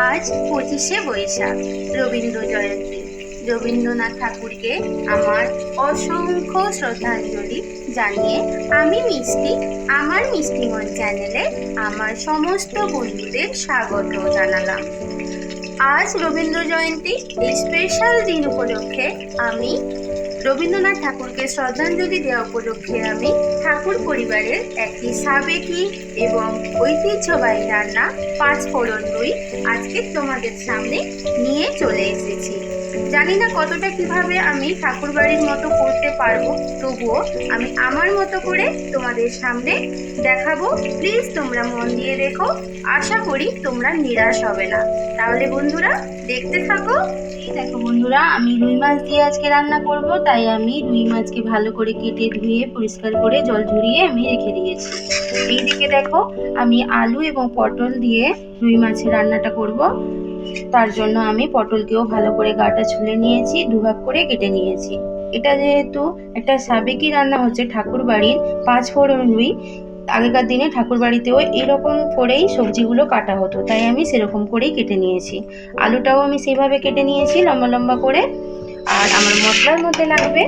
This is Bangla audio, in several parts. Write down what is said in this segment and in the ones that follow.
আজ পঁচিশে বৈশাখ, রবীন্দ্র জয়ন্তী। রবীন্দ্রনাথ ঠাকুরকে আমার অসংখ্য শ্রদ্ধাঞ্জলি জানিয়ে আমি মিষ্টি, আমার মিষ্টিমন চ্যানেলে আমার সমস্ত বন্ধুদের স্বাগত জানালাম। আজ রবীন্দ্র জয়ন্তী এই স্পেশাল দিন উপলক্ষে আমি রবীন্দ্রনাথ ঠাকুরকে শ্রদ্ধাঞ্জলি দেওয়া উপলক্ষে আমি ঠাকুর পরিবারের একটি সাবেকি এবং ঐতিহ্যবাহী রান্না, পাঁচ ফোড়ন রুই আজকে তোমাদের সামনে নিয়ে চলে এসেছি। জানি না কতটা কীভাবে আমি ঠাকুর বাড়ির মতো করতে পারব, তবুও আমি আমার মতো করে তোমাদের সামনে দেখাবো। প্লিজ তোমরা মন দিয়ে দেখো, আশা করি তোমরা নিরাশ হবে না। তাহলে বন্ধুরা দেখতে থাকো দেখো বন্ধুরা, আমি রুই মাছ দিয়ে আজকে রান্না করব, তাই আমি রুই মাছকে ভালো করে কেটে ধুয়ে পরিষ্কার করে জল ঝরিয়ে আমি রেখে দিয়েছি। এইদিকে দেখো, আমি আলু এবং পটল দিয়ে রুই মাছের রান্নাটা করব। তার জন্য আমি পটলকেও ভালো করে গাটা ছুলে নিয়েছি, দুভাগ করে কেটে নিয়েছি। এটা যেহেতু একটা সাবেকি রান্না হচ্ছে ঠাকুর বাড়ির পাঁচ ফোড়ন রুই আগেকার দিনে ঠাকুর বাড়িতেও এরকম করেই সবজিগুলো কাটা হতো, তাই আমি সেরকম করেই কেটে নিয়েছি। আলুটাও আমি সেভাবে কেটে নিয়েছি লম্বা লম্বা করে, আর আমার মশলার মধ্যে লাগবে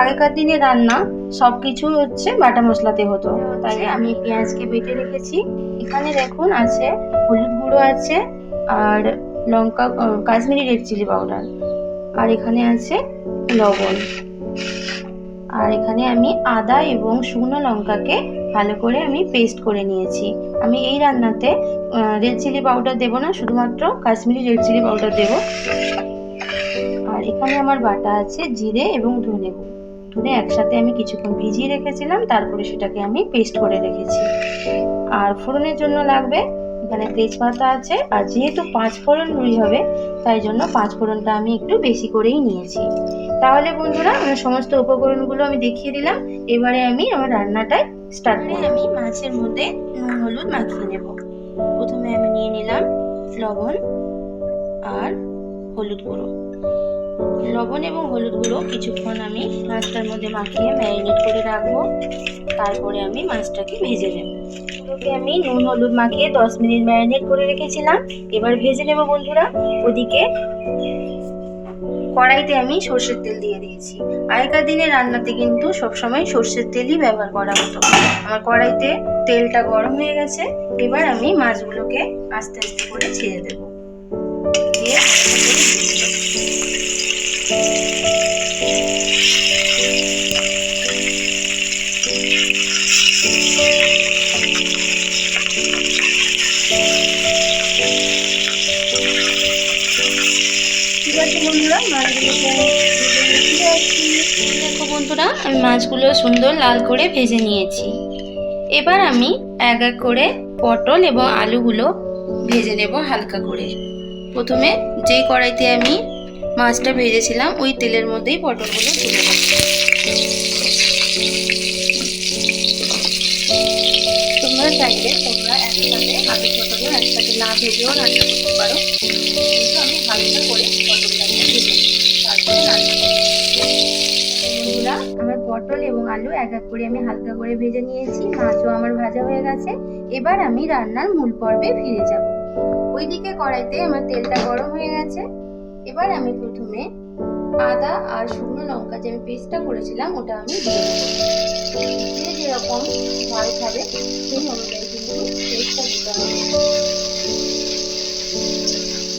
আগেকার দিনে রান্না সব কিছু হচ্ছে বাটা মশলাতে হতো। তাই আমি পেঁয়াজকে বেটে রেখেছি। এখানে দেখুন আছে হলুদ গুঁড়ো আছে আর লঙ্কা কাশ্মীরি রেড চিলি পাউডার। আর এখানে আছে লবণ। আর এখানে আমি আদা এবং শুকনো লঙ্কাকে ভালো করে আমি পেস্ট করে নিয়েছি। আমি এই রান্নাতে রেড চিলি পাউডার দেবো না, শুধুমাত্র কাশ্মীরি রেড চিলি পাউডার দেবো। আর এখানে আমার বাটা আছে জিরে এবং ধনে ধনে একসাথে আমি কিছুক্ষণ ভিজিয়ে রেখেছিলাম, তারপরে সেটাকে আমি পেস্ট করে রেখেছি। আর ফোড়নের জন্য লাগবে, এখানে তেজপাতা আছে, আর যেহেতু পাঁচ ফোড়ন রুই হবে, তাই জন্য পাঁচ ফোড়নটা আমি একটু বেশি করেই নিয়েছি। তাহলে বন্ধুরা আমার সমস্ত উপকরণগুলো আমি দেখিয়ে দিলাম। এবারে আমি আমার রান্নাটায় স্টার্ট করে আমি মাছের মধ্যে নুন হলুদ মাখিয়ে নেব। প্রথমে আমি নিয়ে নিলাম লবণ আর হলুদ গুঁড়ো। লবণ এবং হলুদ গুঁড়ো কিছুক্ষণ আমি মাছটার মধ্যে মাখিয়ে ম্যারিনেট করে রাখব। তারপরে আমি মাছটাকে ভেজে নেব। এগুলোকে আমি নুন হলুদ মাখিয়ে দশ মিনিট ম্যারিনেট করে রেখেছিলাম। এবার ভেজে নেব বন্ধুরা। ওদিকে কড়াইতে আমি সর্ষের তেল দিয়ে দিয়েছি। আগেকার দিনে রান্নাতে কিন্তু সবসময় সর্ষের তেলই ব্যবহার করা হতো। আমার কড়াইতে তেলটা গরম হয়ে গেছে, এবার আমি মাছগুলোকে আস্তে আস্তে করে ছেড়ে দেবো। দিয়ে বন্ধুরা ভেজে। দেখো বন্ধুরা, আমি মাছগুলো সুন্দর লাল করে ভেজে নিয়েছি। এবার আমি এক এক করে পটল এবং আলুগুলো ভেজে নেব হালকা করে। প্রথমে যেই কড়াইতে আমি মাছটা ভেজেছিলাম, ওই তেলের মধ্যেই পটলগুলো তুলে নেব। তোমরা চাইলে তোমরা একসাথে আলু পটলও একসাথে না ভেজেও রান্না করতে পারো। কিন্তু আমি হালকা করে বন্ধুরা, আমার পটল এবং আলু এক এক করে আমি হালকা করে ভেজে নিয়েছি। মাছও আমার ভাজা হয়ে গেছে। এবার আমি রান্নার মূল পর্বে ফিরে যাব। ওইদিকে কড়াইতে আমার তেলটা গরম হয়ে গেছে। এবার আমি প্রথমে আদা আর শুকনো লঙ্কা যে আমি পেস্টটা করেছিলাম, ওটা আমি দিয়ে দেবো। যে যেরকম ঝাল খাবে, সেই অনুযায়ী কিন্তু পেস্টটা দিতে হবে।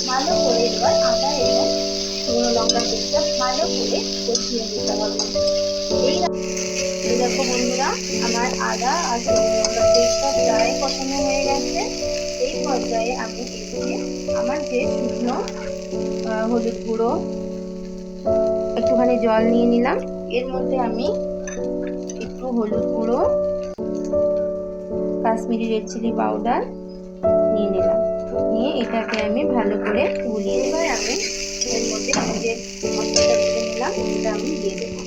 ভালো করে এবার আদা এবং লঙ্কার পেস্টটা ভালো করে কষিয়ে নিতে হবে। এই দেখো বন্ধুরা, আমার আদা আর লঙ্কার পেস্টটা প্রায় কষানো হয়ে গেছে। এই পর্যায়ে আমি এদিকে আমার যে শুকনো হলুদ গুঁড়ো, একটুখানি জল নিয়ে নিলাম। এর মধ্যে আমি একটু হলুদ গুঁড়ো, কাশ্মীরি রেড চিলি পাউডার নিয়ে নিলাম। নিয়ে এটাকে আমি ভালো করে গুলিয়ে এবার আমি এর মধ্যে যে মশলাটা তুলে নিলাম সেটা আমি দিয়ে দেবো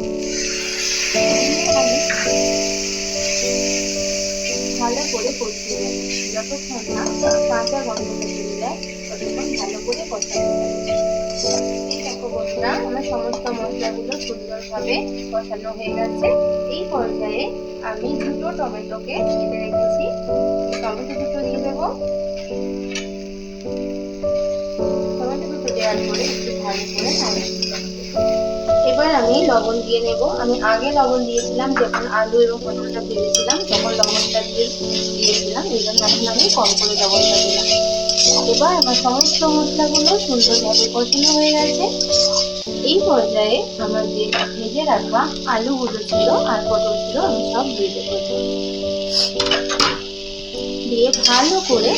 ভালো করে কষিয়ে নেব যতক্ষণ না কাঁচা গন্ধটা চলে যায় ততক্ষণ ভালো করে কষাতে এই দেখো আমার সমস্ত মশলাগুলো সুন্দরভাবে কষানো হয়ে গেছে এই পর্যায়ে আমি দুটো টমেটোকে কেটে রেখেছি। টমেটো দুটো দিয়ে দেবো টমেটো দুটো দেওয়ার পরে এবার আমি লবণ দিয়ে নেব। আমি আগে লবণ দিয়েছিলাম যখন আলু এবং পটলটা ভেজেছিলাম, তখন লবণটা দিয়ে দিয়েছিলাম। এই জন্য এখন আমি কম করে লবণটা দিলাম। এবার আমার সমস্ত মশলাগুলো সুন্দরভাবে কষানো হয়ে গেছে। এই পর্যায়ে আমার যে ভেজে রাখা আলুগুলো ছিল আর পটল ছিল, আমি সব দিয়ে দেবো। দিয়ে ভালো করে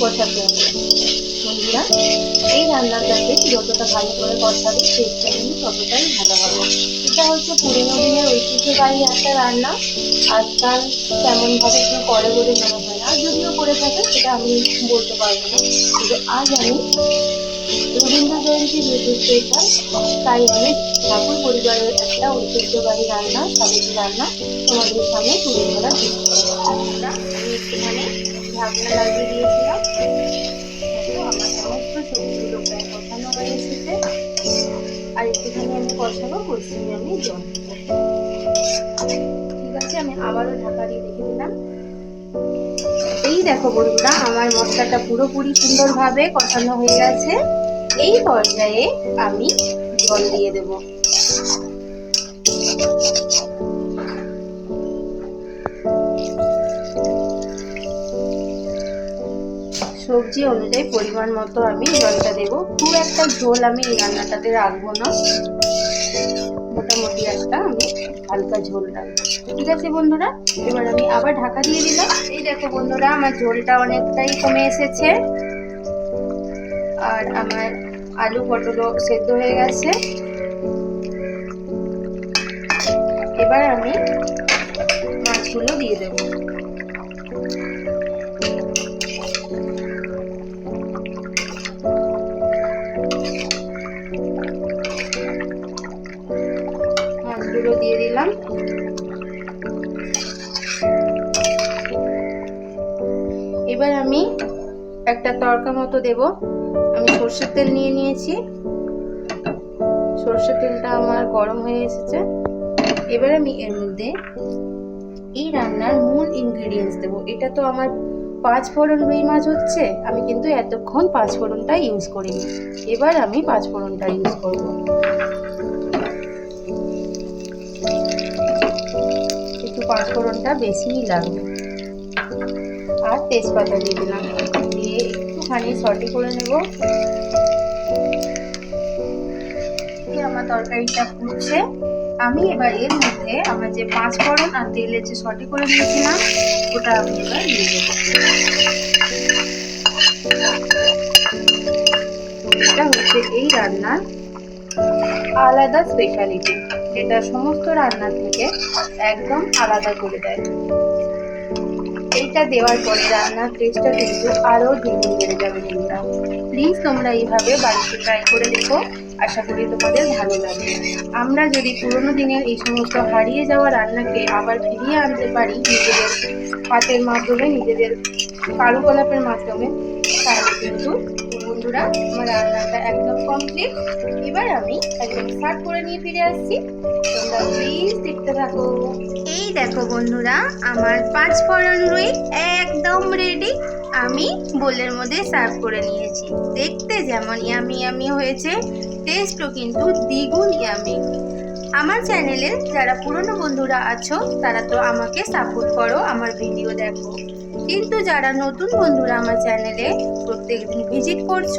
কষাতে হবে। বন্ধুরা এই রান্নাটাতে যতটা ভালো করে কষাবে টেস্টটা কিন্তু ততটাই ভালো হবে। এটা হচ্ছে পুরোনো দিনের ঐতিহ্যবাহী একটা রান্না। আজকাল তেমনভাবে কেউ করে বলে মনে হয় না। যদিও করে থাকে, সেটা আমি বলতে পারব না। কিন্তু আজ আমি রবীন্দ্র জয়ন্তী যেহেতু স্পেশাল তাই আমি ঠাকুর পরিবারের একটা ঐতিহ্যবাহী রান্না সাবেকি রান্না তোমাদের সামনে তুলে ধরার চেষ্টা করব আমি একটুখানি ঢাকনা লাগিয়ে আবারও ঢাকা দিয়ে রেখে দিলাম। এই দেখো বন্ধুরা, আমার মশলাটা পুরোপুরি সুন্দরভাবে কষানো হয়ে গেছে। এই পর্যায়ে আমি জল দিয়ে দেব। সবজি অনুযায়ী পরিমাণ মতো আমি জলটা দেব। খুব একটা ঝোল আমি এই রান্নাটাতে রাখব না। মোটামুটি একটা আমি হালকা ঝোল ঠিক আছে বন্ধুরা, এবার আমি আবার ঢাকা দিয়ে দিলাম। এই দেখো বন্ধুরা, আমার ঝোলটা অনেকটাই কমে এসেছে। আর আমার আলু পটলও সেদ্ধ হয়ে গেছে। এবার আমি মাছগুলো দিয়ে দেবো। দিলাম এবার আমি একটা তড়কা মতো দেব। আমি সর্ষের তেল নিয়ে নিয়েছি। সর্ষের তেলটা আমার গরম হয়ে এসেছে। এবার আমি এর মধ্যে এই রান্নার মূল ইনগ্রিডিয়েন্টস দেবো। এটা তো আমার পাঁচ ফোড়ন রুই মাছ হচ্ছে। আমি কিন্তু এতক্ষণ পাঁচ ফোড়নটা ইউজ করিনি। এবার আমি পাঁচ ফোড়নটা ইউজ করব। একটু পাঁচ ফোড়নটা বেশিই লাগবে আর তেজপাতা দিয়ে দিলাম। দিয়ে একটুখানি সটি করে নেব। আমার তরকারিটা ফুটছে। আমি এবার এর মধ্যে আমার যে পাঁচ ফোড়ন আর তেলের যে সটি করে নিয়েছিলাম ওটা আমি এবার দিয়ে দেবো। এটা হচ্ছে এই রান্নার আলাদা স্পেশালিটি যেটা সমস্ত রান্নার থেকে একদম আলাদা করে দেয়। এইটা দেওয়ার পরে রান্নার টেস্টটা কিন্তু আরও দ্বিগুণ বেড়ে যাবে বন্ধুরা। প্লিজ তোমরা এইভাবে বাড়িতে ট্রাই করে দেখো। আশা করি তোমাদের ভালো লাগবে। আমরা যদি পুরোনো দিনের এই সমস্ত হারিয়ে যাওয়া রান্নাকে আবার ফিরিয়ে আনতে পারি নিজেদের হাতের মাধ্যমে, নিজেদের কারুকলাপের মাধ্যমে, তাহলে কিন্তু বন্ধুরা আমার রান্নাটা একদম কমপ্লিট এবার আমি একদম সার্ভ করে নিয়ে ফিরে আসছি। তোমরা প্লিজ দেখতে থাকো। এই দেখো বন্ধুরা, আমার পাঁচ ফোড়ন রুই একদম রেডি আমি বোলের মধ্যে সার্ভ করে নিয়েছি। দেখতে যেমন ইয়ামি ইয়ামি হয়েছে টেস্টও কিন্তু দ্বিগুণ ইয়ামি আমার চ্যানেলে যারা পুরনো বন্ধুরা আছো, তারা তো আমাকে সাপোর্ট করো, আমার ভিডিও দেখো। কিন্তু যারা নতুন বন্ধুরা আমার চ্যানেলে প্রত্যেকদিন ভিজিট করছ,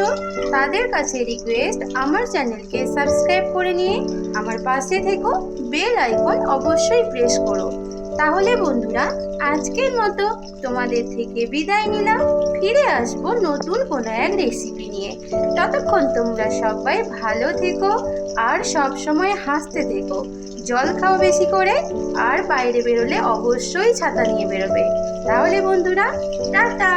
তাদের কাছে রিকোয়েস্ট আমার চ্যানেলকে সাবস্ক্রাইব করে নিয়ে আমার পাশে থেকো বেল আইকন অবশ্যই প্রেস করো। তাহলে বন্ধুরা, আজকের মতো তোমাদের থেকে বিদায় নিলাম, ফিরে আসব নতুন কোনো এক রেসিপি নিয়ে। ততক্ষণ তোমরা সবাই ভালো থেকো আর সব সময় হাসতে থেকো। জল খাও বেশি করে, আর বাইরে বেরোলে অবশ্যই ছাতা নিয়ে বেরোবে। তাহলে বন্ধুরা, টাটা!